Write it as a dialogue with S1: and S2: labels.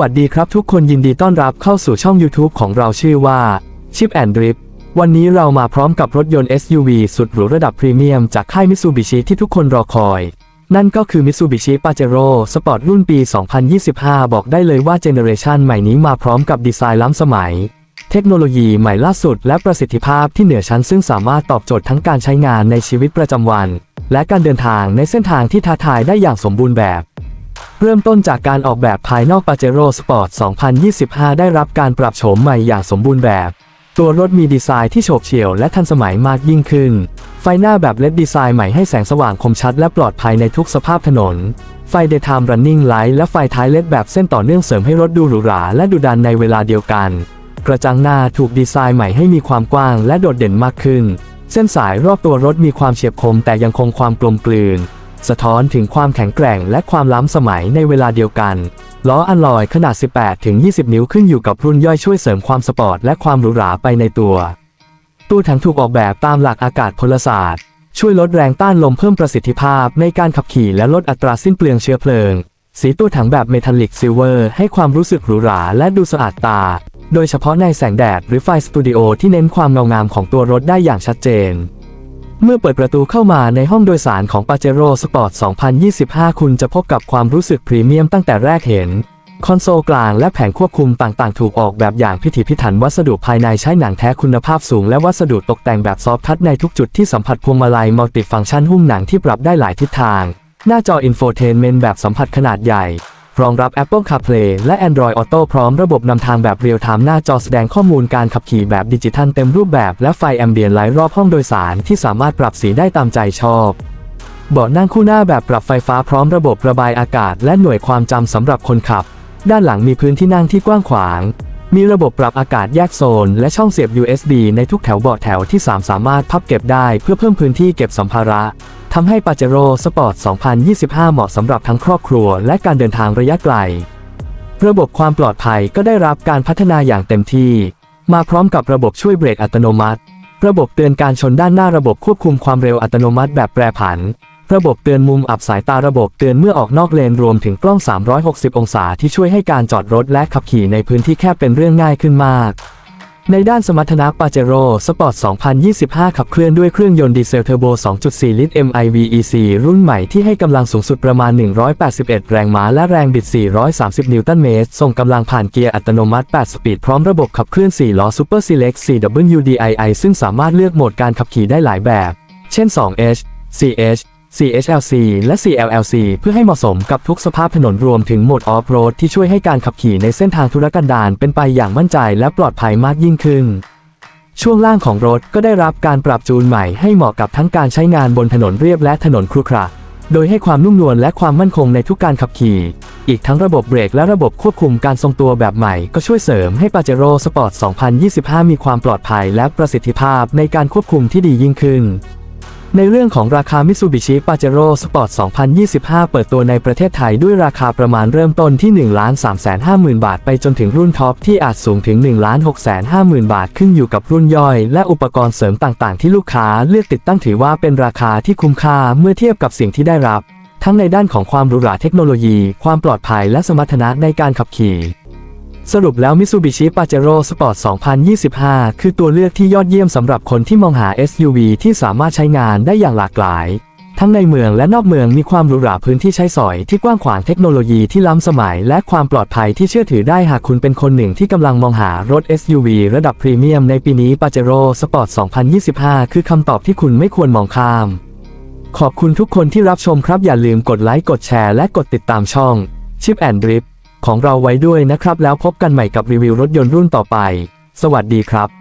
S1: วัสดีครับทุกคนยินดีต้อนรับเข้าสู่ช่อง YouTube ของเราชื่อว่า Chip and Drip วันนี้เรามาพร้อมกับรถยนต์ SUV สุดหรูระดับพรีเมียมจากค่าย Mitsubishi ที่ทุกคนรอคอย นั่นก็คือ Mitsubishi Pajero Sport รุ่นปี 2025 บอกได้เลยว่าเจเนอเรชันใหม่นี้มาพร้อมกับดีไซน์ล้ำสมัย เทคโนโลยีใหม่ล่าสุด และประสิทธิภาพที่เหนือชั้นซึ่งสามารถตอบโจทย์ทั้งการใช้งานในชีวิตประจำวัน และการเดินทางในเส้นทางที่ท้าทายได้อย่างสมบูรณ์แบบ เริ่มต้นจากการออกแบบภายนอก Pajero Sport 2025 ได้รับการปรับโฉมใหม่อย่างสมบูรณ์แบบ ตัวรถมีดีไซน์ที่โฉบเฉี่ยวและทันสมัยมากยิ่งขึ้น ไฟหน้าแบบเลดดีไซน์ใหม่ให้แสงสว่างคมชัดและปลอดภัยในทุกสภาพถนน ไฟ Daytime Running Light และไฟท้ายเลดแบบเส้นต่อเนื่องเสริมให้รถดูหรูหราและดุดันในเวลาเดียวกัน กระจังหน้าถูกดีไซน์ใหม่ให้มีความกว้างและโดดเด่นมากขึ้น เส้นสายรอบตัวรถมีความเฉียบคมแต่ยังคงความกลมกลืน สะท้อนถึงความแข็งแกร่งและความล้ำสมัยในเวลาเดียวกันล้ออัลลอยขนาด 18-20 นิ้วขึ้นอยู่กับรุ่นย่อยช่วยเสริมความสปอร์ตและความหรูหราไปในตัว ตู้ถังถูกออกแบบตามหลักอากาศพลศาสตร์ ช่วยลดแรงต้านลมเพิ่มประสิทธิภาพในการขับขี่และลดอัตราสิ้นเปลืองเชื้อเพลิง สีตู้ถังแบบเมทัลลิกซิลเวอร์ให้ความรู้สึกหรูหราและดูสะอาดตา โดยเฉพาะในแสงแดดหรือไฟสตูดิโอที่เน้นความเงางามของตัวรถได้อย่างชัดเจน เมื่อเปิดประตูเข้ามาในห้องโดยสารของ Pajero Sport 2025 คุณจะพบกับความรู้สึกพรีเมียมตั้งแต่แรกเห็น คอนโซลกลางและแผงควบคุมต่างๆ ถูกออกแบบอย่างพิถีพิถันวัสดุภายในใช้หนังแท้คุณภาพสูงและวัสดุตกแต่งแบบซอฟทัชในทุกจุดที่สัมผัสพวงมาลัยมัลติฟังก์ชันหุ้มหนังที่ปรับได้หลายทิศทาง หน้าจออินโฟเทนเมนต์แบบสัมผัสขนาดใหญ่ รองรับ Apple CarPlay และ Android Auto พร้อมระบบนำทางแบบเรียลไทม์หน้าจอแสดงข้อมูลการขับขี่แบบดิจิทัลเต็มรูปแบบ และไฟแอมเบียนไลท์รอบห้องโดยสารที่สามารถปรับสีได้ตามใจชอบ เบาะนั่งคู่หน้าแบบปรับไฟฟ้าพร้อมระบบระบายอากาศ และหน่วยความจำสำหรับคนขับ ด้านหลังมีพื้นที่นั่งที่กว้างขวาง มีระบบปรับอากาศแยกโซน และช่องเสียบ USB ในทุกแถวเบาะแถวที่ 3 สามารถพับเก็บได้เพื่อเพิ่มพื้นที่เก็บสัมภาระทำให้ Pajero Sport 2025 เหมาะสำหรับทั้งครอบครัวและการเดินทางระยะไกล ระบบความปลอดภัยก็ได้รับการพัฒนาอย่างเต็มที่ มาพร้อมกับระบบช่วยเบรกอัตโนมัติ ระบบเตือนการชนด้านหน้าระบบควบคุมความเร็วอัตโนมัติแบบแปรผัน ระบบเตือนมุมอับสายตาระบบเตือนเมื่อออกนอกเลนรวมถึงกล้อง 360 องศาที่ช่วยให้การจอดรถและขับขี่ในพื้นที่แคบเป็นเรื่องง่ายขึ้นมาก ในด้านสมรรถนะ Pajero Sport 2025 ขับเคลื่อนด้วยเครื่องยนต์ดีเซลเทอร์โบ 2.4 ลิตร MIVEC รุ่นใหม่ที่ให้กำลังสูงสุดประมาณ 181 แรงม้าและแรงบิด 430 นิวตันเมตร ส่งกำลังผ่านเกียร์อัตโนมัติ 8 สปีด พร้อมระบบขับเคลื่อน 4 ล้อ Super Select 4WDII ซึ่งสามารถเลือกโหมดการขับขี่ได้หลายแบบ เช่น 2H 4H CHLC และ CLLC เพื่อให้เหมาะสมกับทุกสภาพถนนรวมถึงโหมดออฟโรดที่ช่วยให้การขับขี่ในเส้นทางธุรกันดารเป็นไปอย่างมั่นใจและปลอดภัยมากยิ่งขึ้น ช่วงล่างของรถก็ได้รับการปรับจูนใหม่ให้เหมาะกับทั้งการใช้งานบนถนนเรียบและถนนครุขระโดยให้ความนุ่มนวลและความมั่นคงในทุกการขับขี่ อีกทั้งระบบเบรกและระบบควบคุมการทรงตัวแบบใหม่ก็ช่วยเสริมให้ Pajero Sport 2025 มีความปลอดภัยและประสิทธิภาพในการควบคุมที่ดียิ่งขึ้น ในเรื่องของราคา Mitsubishi Pajero Sport 2025 เปิดตัวในประเทศไทยด้วยราคาประมาณเริ่มต้นที่ 1,350,000 บาท ไปจนถึงรุ่นท็อปที่อาจสูงถึง 1,650,000 บาท ขึ้นอยู่กับรุ่นย่อย และอุปกรณ์เสริมต่างๆ ที่ลูกค้าเลือกติดตั้งถือว่าเป็นราคาที่คุ้มค่าเมื่อเทียบกับสิ่งที่ได้รับ ทั้งในด้านของความหรูหราเทคโนโลยี ความปลอดภัยและสมรรถนะในการขับขี่ สรุปแล้ว Mitsubishi Pajero Sport 2025 คือตัวเลือกที่ยอดเยี่ยมสำหรับคนที่มองหา SUV ที่สามารถใช้งานได้อย่างหลากหลาย ทั้งในเมืองและนอกเมืองมีความหรูหราพื้นที่ใช้สอยที่กว้างขวางเทคโนโลยีที่ล้ำสมัย และความปลอดภัยที่เชื่อถือได้หากคุณเป็นคนหนึ่งที่กำลังมองหารถ SUV ระดับพรีเมียมในปีนี้ Pajero Sport 2025 คือคำตอบที่คุณไม่ควรมองข้าม ขอบคุณทุกคนที่รับชมครับอย่าลืมกดไลค์กดแชร์และกดติดตามช่อง Chip and Drip ของเราไว้ด้วยนะครับ แล้วพบกันใหม่กับรีวิวรถยนต์รุ่นต่อไป สวัสดีครับ